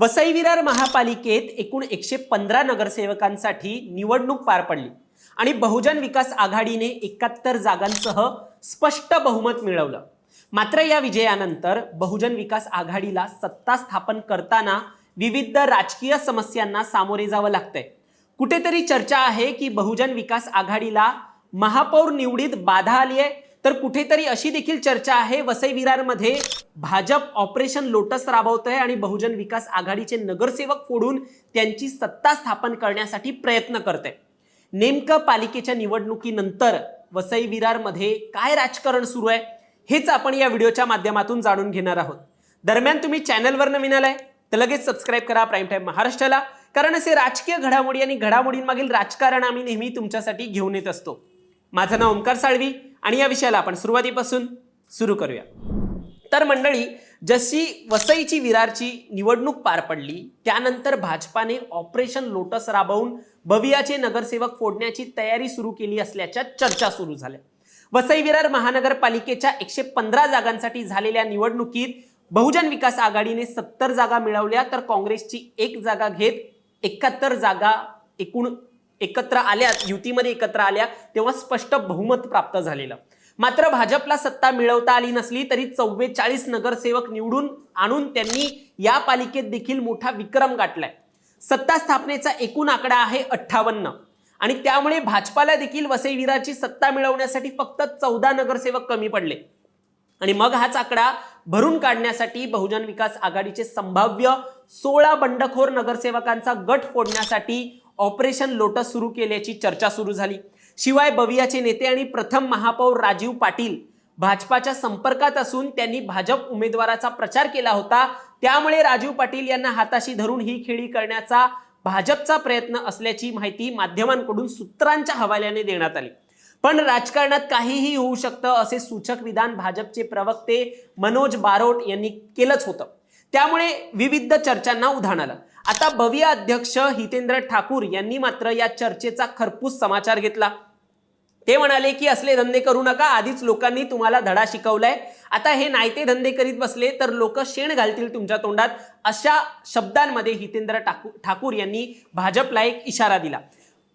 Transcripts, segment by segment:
वसई विरार महापालिकेत एकूण एकशे पंधरा नगरसेवकांसाठी निवडणूक पार पडली आणि बहुजन विकास आघाडीने एकाहत्तर जागांसह स्पष्ट बहुमत मिळवलं. मात्र या विजयानंतर बहुजन विकास आघाडीला सत्ता स्थापन करताना विविध राजकीय समस्यांना सामोरे जावं लागतंय. कुठेतरी चर्चा आहे की बहुजन विकास आघाडीला महापौर निवडीत बाधा आली आहे तर कुठेतरी अशी देखील चर्चा आहे वसई विरारमध्ये भाजप ऑपरेशन लोटस राबवतंय आणि बहुजन विकास आघाडीचे नगरसेवक फोडून त्यांची सत्ता स्थापन करण्यासाठी प्रयत्न करते नेमकं पालिकेच्या निवडणुकीनंतर वसई विरारमध्ये काय राजकारण सुरू आहे हेच आपण या व्हिडिओच्या माध्यमातून जाणून घेणार आहोत. दरम्यान तुम्ही चॅनलवर नवीन आलाय तर लगेच सबस्क्राईब करा प्राईम टाईम महाराष्ट्राला कारण असे राजकीय घडामोडी आणि घडामोडींमागील राजकारण आम्ही नेहमी तुमच्यासाठी घेऊन येत असतो. माझं नाव ओंकार साळवी आणि या विषयाला आपण सुरुवातीपासून सुरू करूया. तर मंडळी जशी वसईची विरारची निवडणूक पार पडली त्यानंतर भाजपाने ऑपरेशन लोटस राबवून भवियाचे नगरसेवक फोडण्याची तयारी सुरू केली असल्याच्या चर्चा सुरू झाल्या. वसई विरार महानगरपालिकेच्या एकशे पंधरा जागांसाठी झालेल्या निवडणुकीत बहुजन विकास आघाडीने सत्तर जागा मिळवल्या तर काँग्रेसची एक जागा घेत एकाहत्तर जागा एकूण एकत्र आल्या युतीमध्ये एकत्र आल्या तेव्हा स्पष्ट बहुमत प्राप्त झालेलं. मात्र भाजपला सत्ता मिळवता आली नसली तरी चव्वेचाळीस नगरसेवक निवडून आणून त्यांनी या पालिकेत देखील मोठा विक्रम गाठलाय. सत्ता स्थापनेचा एकूण आकडा आहे अठ्ठावन्न. आणि त्यामुळे भाजपाला देखील वसईवीराची सत्ता मिळवण्यासाठी फक्त चौदा नगरसेवक कमी पडले. आणि मग हाच आकडा भरून काढण्यासाठी बहुजन विकास आघाडीचे संभाव्य सोळा बंडखोर नगरसेवकांचा गट फोडण्यासाठी ऑपरेशन लोटस सुरू केल्याची चर्चा सुरू झाली. शिवाय बवियाचे नेते आणि प्रथम महापौर राजीव पाटील भाजपाच्या संपर्कात असून त्यांनी भाजप उमेदवाराचा प्रचार केला होता. त्यामुळे राजीव पाटील यांना हाताशी धरून ही खेळी करण्याचा भाजपचा प्रयत्न असल्याची माहिती माध्यमांकडून सूत्रांच्या हवाल्याने देण्यात आली. पण राजकारणात काहीही होऊ शकतं असे सूचक विधान भाजपचे प्रवक्ते मनोज बारोट यांनी केलंच होतं. त्यामुळे विविध चर्चांना उधाण आलं. आता भव्य अध्यक्ष हितेंद्र ठाकूर यांनी मात्र या चर्चेचा खरपूस समाचार घेतला. ते म्हणाले की असले धंदे करू नका आधीच लोकांनी तुम्हाला धडा शिकवलाय. आता हे नायते धंदे करीत बसले तर लोक शेण घालतील तुमच्या तोंडात अशा शब्दांमध्ये हितेंद्र ठाकूर ठाकूर यांनी भाजपला एक इशारा दिला.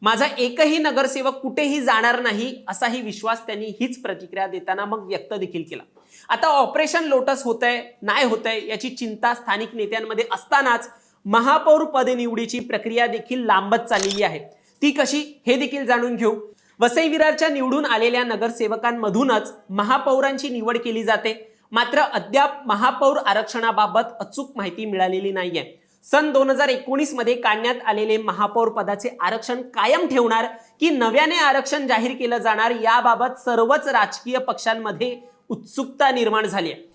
माझा एकही नगरसेवक कुठेही जाणार नाही असाही विश्वास त्यांनी हीच प्रतिक्रिया देताना मग व्यक्त देखील केला. आता ऑपरेशन लोटस होतंय नाही होतंय याची चिंता स्थानिक नेत्यांमध्ये असतानाच महापौर पद निवडीची प्रक्रिया देखील लांबत चाललेली आहे. ती कशी हे देखील जाणून घेऊ. वसई विरारच्या निवडून आलेल्या नगरसेवकांमधूनच महापौरांची निवड केली जाते. मात्र अद्याप महापौर आरक्षणाबाबत अचूक माहिती मिळालेली नाहीये. सन दोन हजार एकोणीसमध्ये काढण्यात आलेले महापौर पदाचे आरक्षण कायम ठेवणार की नव्याने आरक्षण जाहीर केलं जाणार याबाबत सर्वच राजकीय पक्षांमध्ये उत्सुकता निर्माण झाली आहे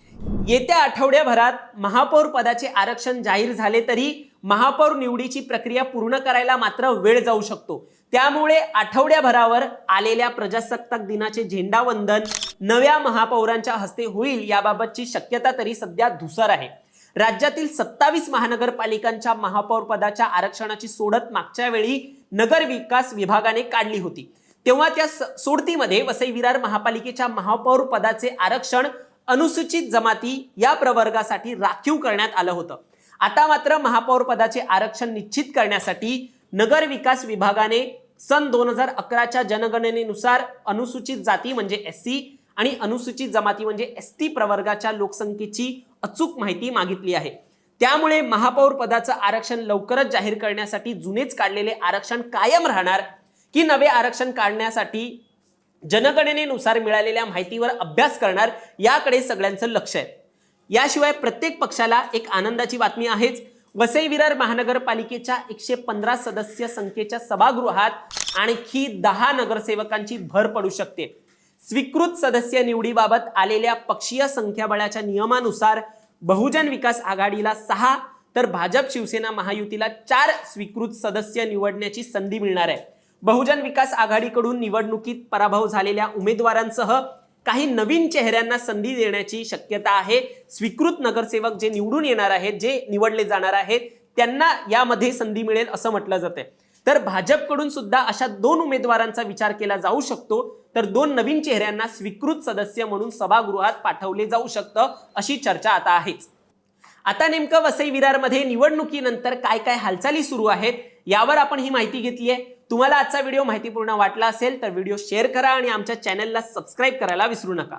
येत्या आठवड्याभरात महापौर पदाचे आरक्षण जाहीर झाले तरी महापौर निवडीची प्रक्रिया पूर्ण करायला मात्र वेळ जाऊ शकतो. त्यामुळे आठवड्याभरावर आलेल्या प्रजासत्ताक दिनाचे झेंडावंदन नव्या महापौरांच्या हस्ते होईल याबाबतची शक्यता तरी सध्या धुसर आहे. राज्यातील सत्तावीस महानगरपालिकांच्या महापौर पदाच्या आरक्षणाची सोडत मागच्या वेळी नगर विकास विभागाने काढली होती. तेव्हा त्या सोडतीमध्ये वसई विरार महापालिकेच्या महापौर पदाचे आरक्षण अनुसूचित जमाती या प्रवर्गासाठी राखीव करण्यात आलं होतं. आता मात्र महापौर पदाचे आरक्षण निश्चित करण्यासाठी नगर विकास विभागाने सन दोन हजार अकराच्या जनगणनेनुसार अनुसूचित जाती म्हणजे एस सी आणि अनुसूचित जमाती म्हणजे एस टी प्रवर्गाच्या लोकसंख्येची अचूक माहिती मागितली आहे. त्यामुळे महापौर पदाचं आरक्षण लवकरच जाहीर करण्यासाठी जुनेच काढलेले आरक्षण कायम राहणार की नवे आरक्षण काढण्यासाठी जनगणनेनुसार मिळालेल्या माहितीवर अभ्यास करणार याकडे सगळ्यांचं लक्ष आहे. याशिवाय प्रत्येक पक्षाला एक आनंदाची बातमी आहेच. वसई विरार महानगरपालिकेच्या एकशे पंधरा सदस्य संख्येच्या सभागृहात आणखी दहा नगरसेवकांची भर पडू शकते. स्वीकृत सदस्य निवडीबाबत आलेल्या पक्षीय संख्याबळाच्या नियमानुसार बहुजन विकास आघाडीला सहा तर भाजप शिवसेना महायुतीला चार स्वीकृत सदस्य निवडण्याची संधी मिळणार आहे. बहुजन विकास आघाडीकडून निवडणुकीत पराभव झालेल्या उमेदवारांसह काही नवीन चेहऱ्यांना संधी देण्याची शक्यता आहे. स्वीकृत नगरसेवक जे निवडून येणार आहेत जे निवडले जाणार आहेत त्यांना यामध्ये संधी मिळेल असं म्हटलं जाते तर भाजपकडून सुद्धा अशा दोन उमेदवारांचा विचार केला जाऊ शकतो. तर दोन नवीन चेहऱ्यांना स्वीकृत सदस्य म्हणून सभागृहात पाठवले जाऊ शकतं अशी चर्चा आता आहेच. आता नेमकं वसई विरारमध्ये निवडणुकीनंतर काय काय हालचाली सुरू आहेत? यावर आपण ही माहिती घेतली आहे. तुम्हाला आजचा व्हिडिओ माहितीपूर्ण वाटला असेल तर व्हिडिओ शेअर करा आणि आमच्या चॅनलला सबस्क्राईब करायला विसरू नका.